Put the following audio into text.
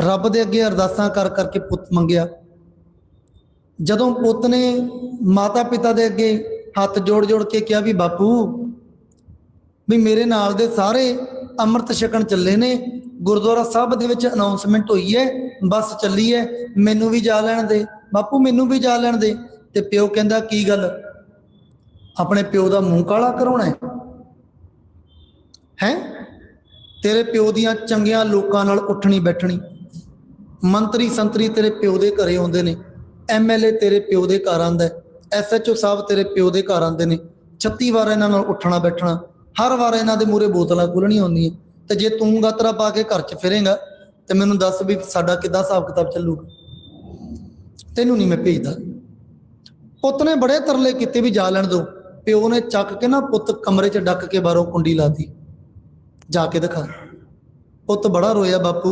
ਰੱਬ ਦੇ ਅੱਗੇ ਅਰਦਾਸਾਂ ਕਰ ਕਰਕੇ ਪੁੱਤ ਮੰਗਿਆ। ਜਦੋਂ ਪੁੱਤ ਨੇ ਮਾਤਾ ਪਿਤਾ ਦੇ ਅੱਗੇ ਹੱਥ ਜੋੜ ਜੋੜ ਕੇ ਕਿਹਾ ਵੀ ਬਾਪੂ, ਵੀ ਮੇਰੇ ਨਾਲ ਦੇ ਸਾਰੇ ਅੰਮ੍ਰਿਤ ਛਕਣ ਚੱਲੇ ਨੇ, ਗੁਰਦੁਆਰਾ ਸਾਹਿਬ ਦੇ ਵਿੱਚ ਅਨਾਉਂਸਮੈਂਟ ਹੋਈ ਹੈ, ਬੱਸ ਚੱਲੀ ਹੈ, ਮੈਨੂੰ ਵੀ ਜਾ ਲੈਣ ਦੇ, ਬਾਪੂ ਮੈਨੂੰ ਵੀ ਜਾ ਲੈਣ ਦੇ। ਤੇ ਪਿਓ ਕਹਿੰਦਾ, ਕੀ ਗੱਲ? ਆਪਣੇ ਪਿਓ ਦਾ ਮੂੰਹ ਕਾਲਾ ਕਰਾਉਣਾ ਹੈ? ਹੈ? ਤੇਰੇ ਪਿਓ ਦੀਆਂ ਚੰਗੀਆਂ ਲੋਕਾਂ ਨਾਲ ਉੱਠਣੀ ਬੈਠਣੀ ਮੰਤਰੀ ਸੰਤਰੀ ਤੇਰੇ ਪਿਓ ਦੇ ਘਰੇ ਆਉਂਦੇ ਨੇ ਐਮਐਲਏ ਤੇਰੇ ਪਿਓ ਦੇ ਘਰ ਆਂਦਾ ਐਸਐਚਓ ਸਾਹਿਬ ਤੇਰੇ ਪਿਓ ਦੇ ਘਰ ਆਉਂਦੇ ਨੇ 36 ਵਾਰ ਇਹਨਾਂ ਨਾਲ ਉੱਠਣਾ ਬੈਠਣਾ, ਹਰ ਵਾਰ ਇਹਨਾਂ ਦੇ ਮੂਰੇ ਬੋਤਲਾਂ ਖੁੱਲਣੀਆਂ ਹੁੰਦੀਆਂ, ਤੇ ਜੇ ਤੂੰ ਗਾਤਰਾ ਪਾ ਕੇ ਘਰ 'ਚ ਫਿਰੇਂਗਾ, ਤੇ ਮੈਨੂੰ ਦੱਸ ਵੀ ਸਾਡਾ ਕਿੱਦਾਂ ਹਿਸਾਬ ਕਿਤਾਬ ਚੱਲੂਗਾ? ਤੈਨੂੰ ਨਹੀਂ ਮੈਂ ਭੇਜਦਾ। ਪੁੱਤ ਨੇ ਬੜੇ ਤਰਲੇ ਕੀਤੇ ਵੀ ਜਾ ਲੈਣ ਦੋ, ਪਿਓ ਨੇ ਚੱਕ ਕੇ ਨਾ ਪੁੱਤ ਕਮਰੇ 'ਚ ਡੱਕ ਕੇ ਬਾਹਰੋਂ ਕੁੰਡੀ ਲਾਤੀ। ਜਾ ਕੇ ਦਿਖਾ। ਪੁੱਤ ਬੜਾ ਰੋਇਆ ਬਾਪੂ।